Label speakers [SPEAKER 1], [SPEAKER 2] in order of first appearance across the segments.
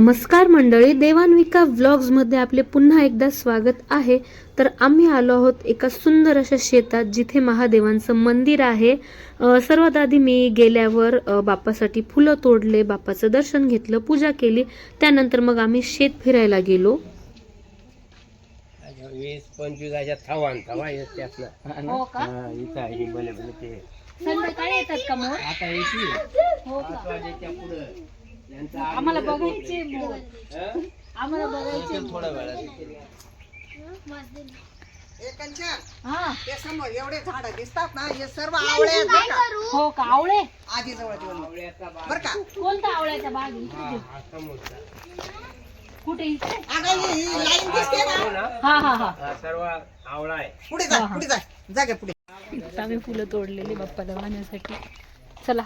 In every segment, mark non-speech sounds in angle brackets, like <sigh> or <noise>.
[SPEAKER 1] नमस्कार मंडळी देवान्विका व्लॉग्समध्ये आपले पुन्हा एकदा स्वागत आहे. तर आम्ही आलो आहोत एका सुंदर अशा शेतात जिथे महादेवांचं मंदिर आहे. सर्वात आधी मी गेल्यावर अ, बाप्पासाठी फुलं तोडले बाप्पाचं दर्शन घेतलं पूजा केली. त्यानंतर मग आम्ही शेत फिरायला गेलो.
[SPEAKER 2] वीस पंचवीस अशा थवा
[SPEAKER 1] येतात का
[SPEAKER 2] आता
[SPEAKER 1] आम्हाला बघायचे
[SPEAKER 2] हं?
[SPEAKER 1] आम्हाला बघायचे
[SPEAKER 2] थोड्या वेळात.
[SPEAKER 3] एकांच्या
[SPEAKER 1] हा.
[SPEAKER 3] ते समोर एवढे झाड दिसतात ना हे सर्व आवळे आहेत बरं का?
[SPEAKER 1] हो का आवळे?
[SPEAKER 3] आजी जवळ बर का?
[SPEAKER 1] कोणता आवळ्याचा बाग. कुठे? इथे?
[SPEAKER 3] अगं ही ही लाईन दिसते ना.
[SPEAKER 2] हो ना?
[SPEAKER 1] हा हा हा.
[SPEAKER 2] हा, सर्व आवळा आहे.
[SPEAKER 3] पुढे जा पुढे जा. जागे पुढे.
[SPEAKER 1] आम्ही फुलं तोडलेली बाप्पाला वाहण्यासाठी. चला.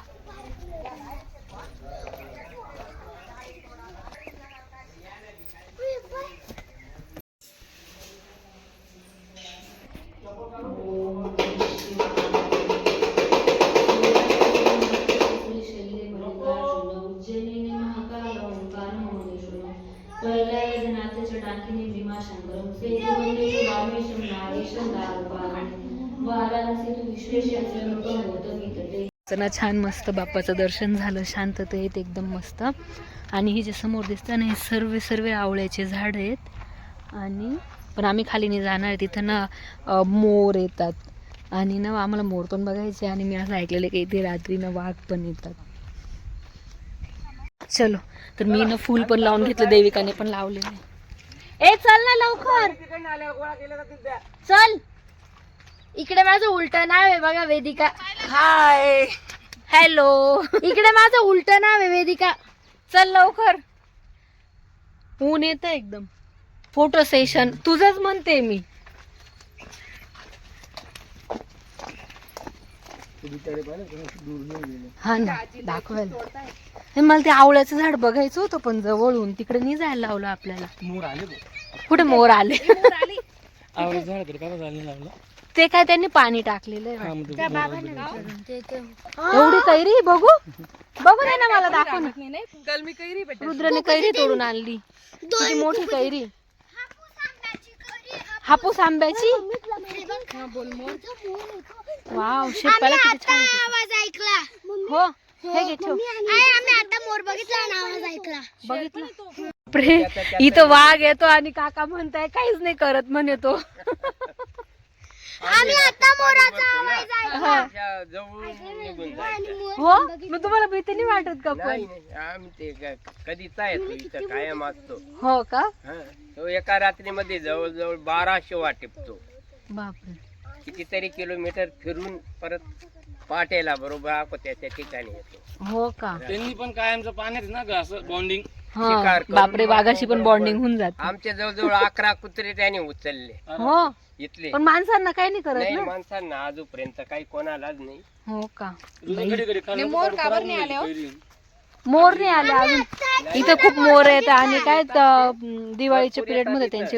[SPEAKER 1] चला छान मस्त बाप्पाचं दर्शन झालं. शांततेत एकदम मस्त. आणि हे जे समोर दिसतं ना हे सर्व सर्व आवळ्याचे झाड आहेत. आणि पण आम्ही खाली नाही जाणार तिथं ना मोर येतात. आणि ना आम्हाला मोर पण बघायचे आणि मी असं ऐकलेलं की इथे रात्री ना वाघ पण येतात. चलो तर मी ना फूल पण लावून घेतलं देविकाने पण लावलेलं ए चल ना लवकर. चल. इकडे माझं उलट नाव आहे बघा वेदिका. हाय. हॅलो. इकडे माझं उलट नाव आहे वेदिका. चल लवकर. ऊन येतं एकदम. Photo session. तुझंच म्हणते मी. हा ना दाखवायला हे मला ते आवळ्याचं झाड बघायचं होतं पण जवळून तिकडे नाही जायला लावलं आपल्याला. कुठे मोर आले? ते काय त्यांनी पाणी टाकलेलं आहे एवढी कैरी बघू. बघू दे ना मला दाखव ना. रुद्रने कैरी तोडून आणली. किती मोठी कैरी. हापूस आंब्याची? वाव किती छान.
[SPEAKER 4] आवाज ऐकला.
[SPEAKER 1] हो हे घे ठेव.
[SPEAKER 4] आहे आम्ही आता मोर बघितला आणि आवाज ऐकला.
[SPEAKER 1] बघितलं? बापरे इथं वाघ येतो आणि काका म्हणताय काहीच नाही करत म्हणे तो
[SPEAKER 4] आम्ही आता मोराचा आवाज
[SPEAKER 1] हा. हो? मग तुम्हाला भीती नाही वाटत का पण?
[SPEAKER 2] आम्ही ते कधीचा येतो इथं कायम असतो.
[SPEAKER 1] हो का?
[SPEAKER 2] हा. तो एका रात्रीमध्ये जवळजवळ बाराशे वाटिपतो
[SPEAKER 1] बापरे.
[SPEAKER 2] कितीतरी किलोमीटर फिरून परत पाटेला बरोबर अकोत्याच्या ठिकाणी येतो.
[SPEAKER 1] हो का?
[SPEAKER 5] त्यांनी पण कायमचं पाण्यात ना ग असं बॉन्डिंग
[SPEAKER 1] हा
[SPEAKER 2] शिकार करून
[SPEAKER 1] बापरे वाघाशी पण बॉन्डिंग होऊन जात.
[SPEAKER 2] आमच्या जवळजवळ अकरा कुत्रे त्याने उचलले.
[SPEAKER 1] हो
[SPEAKER 2] इथले.
[SPEAKER 1] पण माणसांना काही नाही करत
[SPEAKER 2] नाही
[SPEAKER 1] ना?
[SPEAKER 2] माणसांना आजूपर्यंत काही कोणालाच नाही.
[SPEAKER 1] हो का?
[SPEAKER 5] घडी घडी खाली
[SPEAKER 1] मोर नाही आले अजून. इथं खूप मोर आहेत आणि काय दिवाळीच्या पिरियडमध्ये त्यांचे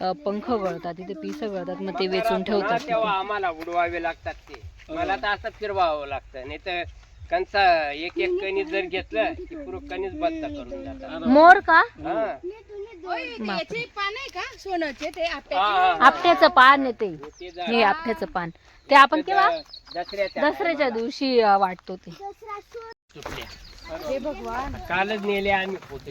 [SPEAKER 1] अं, पंख गळतात तिथे पिस गळतात मग ते वेचून ठेवतात.
[SPEAKER 2] तेव्हा आम्हाला उडवावे लागतात ते. मला तर असं फिरवावं लागतं. नाही तर कंचा एक एक कणीस जर घेतलं की पुरं कणीस बत्ता करून जातात.
[SPEAKER 1] मोर का?
[SPEAKER 2] हा. हा, हा, हा.
[SPEAKER 1] आपट्याचं पान आहे ते. हे आपट्याचं पान. ते आपण केव्हा?
[SPEAKER 2] दसऱ्याच्या
[SPEAKER 1] दसऱ्याच्या दिवशी अं, वाटतो ते.
[SPEAKER 2] कालच नेले आम्ही फोटो.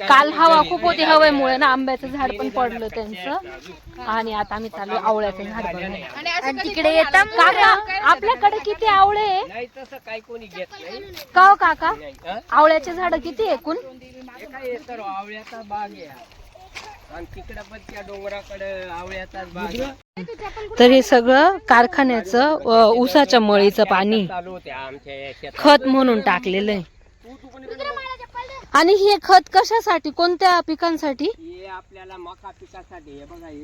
[SPEAKER 1] काल हवा खूप होती हवेमुळे ना आंब्याचं झाड पण पडलं त्यांचं. आणि आता आम्ही चालू आवळ्याचं झाड बघायला. आणि तिकडे येतात काका आपल्याकडे किती आवळे आहे?
[SPEAKER 2] नाही तसं काही कोणी घेत नाही.
[SPEAKER 1] का हो काका?
[SPEAKER 2] नाही हा?
[SPEAKER 1] आवळ्याचे झाड किती आहे एकूण?
[SPEAKER 2] हे काय आहे तर आवळ्याचा बाग आहे. हा. आणि तिकडं पण त्या डोंगराकडे आवळ्याचाच बाग आहे.
[SPEAKER 1] तर हे सगळं कारखान्याचं ऊसाच्या मळीचं पाणी खत म्हणून टाकलेलं आहे. आणि हे खत कशासाठी कोणत्या पिकांसाठी?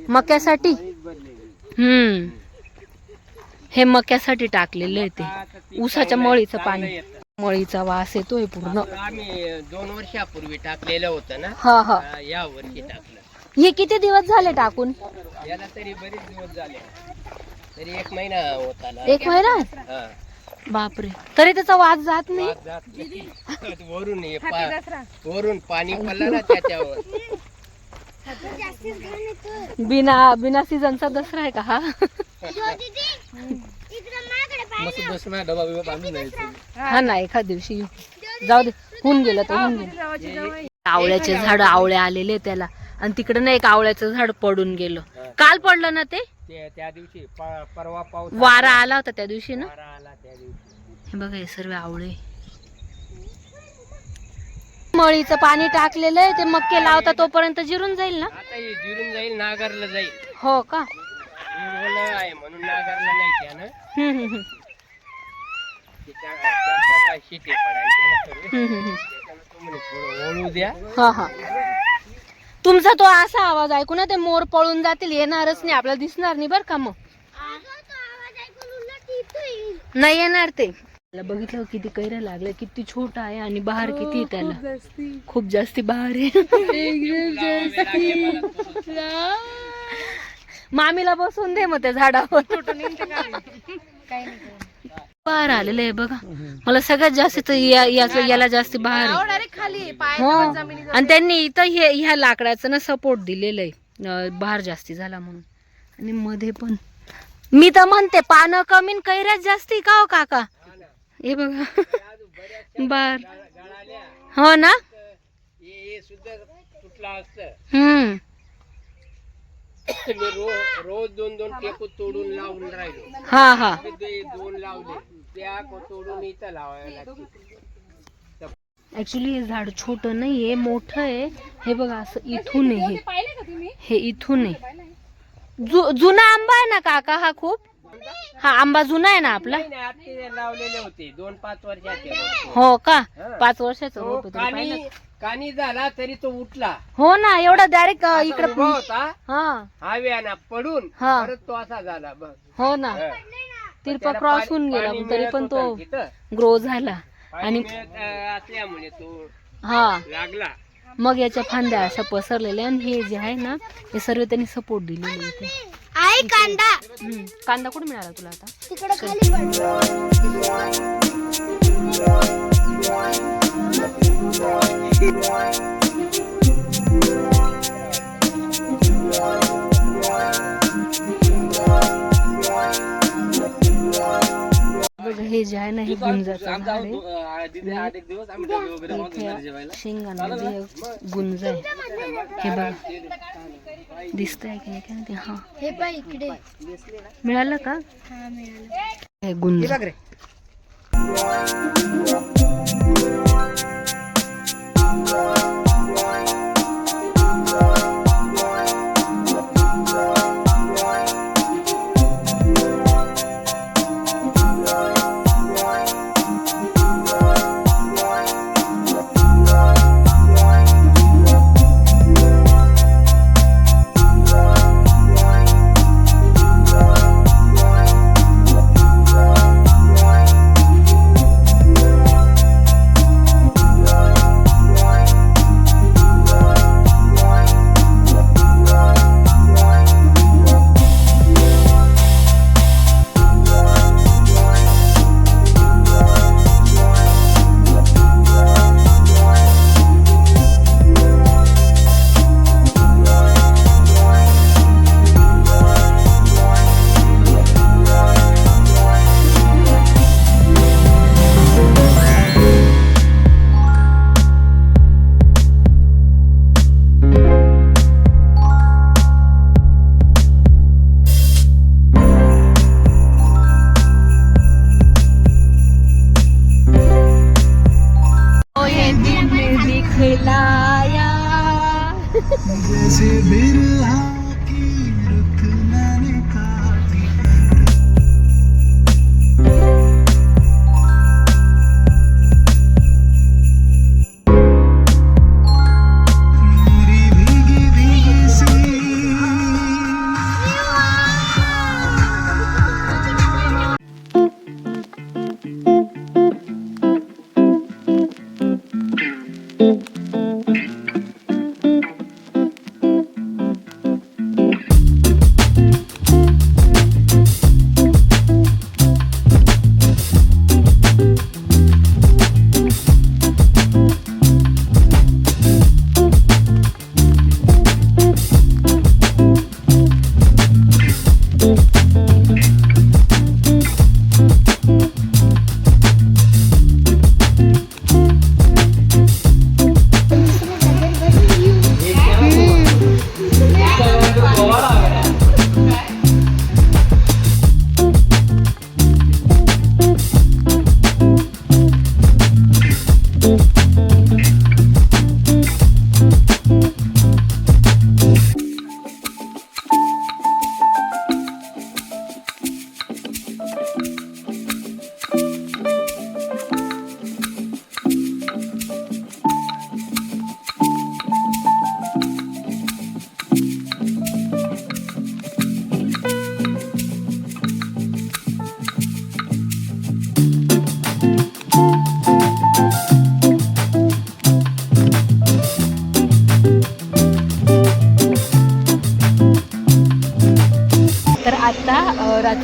[SPEAKER 1] मक्यासाठी. हम्म. हे मक्यासाठी टाकलेलं आहे ते. ऊसाच्या मळीचं पाणी. मळीचा वास येतोय पूर्ण.
[SPEAKER 2] आम्ही दोन वर्षापूर्वी टाकलेलं होतं ना.
[SPEAKER 1] हा हा
[SPEAKER 2] हा, या वर्षी टाकलं.
[SPEAKER 1] हे किती दिवस झाले टाकून?
[SPEAKER 2] याला तरी बरेच दिवस झाले. तरी एक महिना होत
[SPEAKER 1] एक महिना?
[SPEAKER 2] हा.
[SPEAKER 1] बापरे. तरी त्याचा वाद जात नाही?
[SPEAKER 2] वाद जात नाही. <laughs> वरून हे पा- वरून पाणी पडलं ना त्याच्यावर.
[SPEAKER 1] बिना बिना सीझनचा दसरा आहे का हा?
[SPEAKER 5] मस्त दर्शन डबा बिबा बांधून जायचं
[SPEAKER 1] हा ना एखाद दिवशी येऊ. जाऊ दे. होऊन गेलं तर होऊन गेलं. आवळ्याचे झाड आवळे आलेले त्याला. आणि तिकडे ना एक आवळ्याचं झाड पडून गेलं काल पडलं ना ते
[SPEAKER 2] ते त्या दिवशी प- परवा पाऊस
[SPEAKER 1] वारा आला होता त्या दिवशी ना
[SPEAKER 2] वारा आला त्या दिवशी
[SPEAKER 1] हे बघा हे सर्व आवळे मळीचं पाणी टाकलेलं आहे ते मक्के लावता तोपर्यंत जिरून जाईल ना
[SPEAKER 2] आता हे जिरून जाईल नागरला जाईल
[SPEAKER 1] हो का
[SPEAKER 2] हे ओलं आहे म्हणून नागरला नाही त्यानं
[SPEAKER 1] हम्म, हम्म, हम्म.
[SPEAKER 2] पडायचे ना सर्व.
[SPEAKER 1] हम्म, हम्म, हम्म.
[SPEAKER 2] त्याच्यानं तो म्हणे थोडं ओळू द्या
[SPEAKER 1] हा हा तुमचा तो असा आवाज ऐकू ना ते मोर पळून जातील येणारच नाही आपल्याला दिसणार नाही बरं का मग. नाही येणार ते. त्याला बघितलं किती कैऱ्या लागल्या किती छोटा आहे आणि बहार किती आहे त्याला. खूप जास्ती. बहार आहे. <laughs> मामीला बसून दे मग त्या झाडावर. बहार आलेलं आहे बघा. मला सगळ्यात जास्त तर या- याचं- याला जास्त बहार आहे. हो. आणि त्यांनी इथं हे ह्या लाकडाचं ना सपोर्ट दिलेलं आहे. बहार जास्ती झाला म्हणून. आणि मध्ये पण. मी तर म्हणते पानं कमी न कैऱ्याच जास्ती का हो काका? हे बघा. बर. हो ना?
[SPEAKER 2] हे सुद्धा तुटला असतं.
[SPEAKER 1] हम्म.
[SPEAKER 2] मी रोज रोज दोन दोन टेकू तोडून लावून राहिलो.
[SPEAKER 1] हा हा.
[SPEAKER 2] ते दे- दोन लावले. त्या को- तोडून इथं लावायला
[SPEAKER 1] ऍक्च्युली हे झाड छोट नाहीये मोठं आहे. हे बघा असं इथून आहे. हे. हे इथून आहे. जु- जुना आंबा आहे ना काका हा खूप? हा आंबा जुना आहे ना आपला?
[SPEAKER 2] नाही नाही, ते लावलेले होते. दोन पाच वर्षाचे होते.
[SPEAKER 1] हो का?
[SPEAKER 2] हा.
[SPEAKER 1] पाच वर्षाचं
[SPEAKER 2] तो
[SPEAKER 1] होतं ते पाहिलं
[SPEAKER 2] कानी झाला तरी तो उठला.
[SPEAKER 1] हो ना एवढा डायरेक्ट इकडे
[SPEAKER 2] उभा होता.
[SPEAKER 1] हा.
[SPEAKER 2] हव्याना पडून
[SPEAKER 1] हा.
[SPEAKER 2] परत तो असा झाला बघ
[SPEAKER 1] हो ना.
[SPEAKER 2] हा.
[SPEAKER 1] तिरपा
[SPEAKER 2] त्याला
[SPEAKER 1] क्रॉस
[SPEAKER 2] पाणी-
[SPEAKER 1] होऊन गेला
[SPEAKER 2] पाणी
[SPEAKER 1] पण तरी
[SPEAKER 2] मिळत
[SPEAKER 1] पण तो
[SPEAKER 2] होतं तिथं.
[SPEAKER 1] ग्रो झाला.
[SPEAKER 2] पाणी
[SPEAKER 1] आणि
[SPEAKER 2] मिळत, अं, असल्यामुळे तो
[SPEAKER 1] हा.
[SPEAKER 2] लागला.
[SPEAKER 1] मग याच्या फांद्या अशा पसरलेल्या आणि हे जे आहे ना हे सर्व त्यांनी सपोर्ट दिलेले इथे
[SPEAKER 4] आई कांदा.
[SPEAKER 1] हम्म. कांदा कुठे मिळाला तुला आता?
[SPEAKER 4] तिकडे खाली पडला
[SPEAKER 1] हे जे आहे ना हे गुंजाचं झाड आहे. हे गुंज आहे हे बघा. दिसतंय की नाही काय? माहिती. हा.
[SPEAKER 4] हे पाय इकडे.
[SPEAKER 1] मिळालं का?
[SPEAKER 4] हा मिळालं.
[SPEAKER 1] हे गुंज. Bye.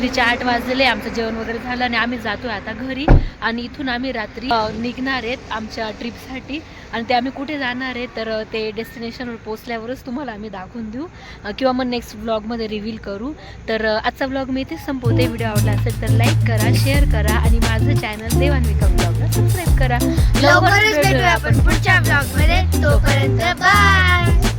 [SPEAKER 1] रात्रीचे आठ वाजले आमचं जेवण वगैरे झालं आणि आम्ही जातो आता घरी. आणि इथून आम्ही रात्री निघणार आहेत आमच्या ट्रिपसाठी. आणि ते आम्ही कुठे जाणार आहे तर ते डेस्टिनेशनवर पोचल्यावरच तुम्हाला आम्ही दाखवून देऊ. किंवा मग नेक्स्ट ब्लॉगमध्ये रिव्हील करू. तर आजचा ब्लॉग मी इथेच संपवते. व्हिडिओ आवडला असेल तर लाईक करा शेअर करा आणि माझं चॅनल देवान्विका ब्लॉगला सबस्क्राईब करा.
[SPEAKER 4] लवकरच भेटूया आपण पुढच्या ब्लॉगमध्ये तोपर्यंत बाय!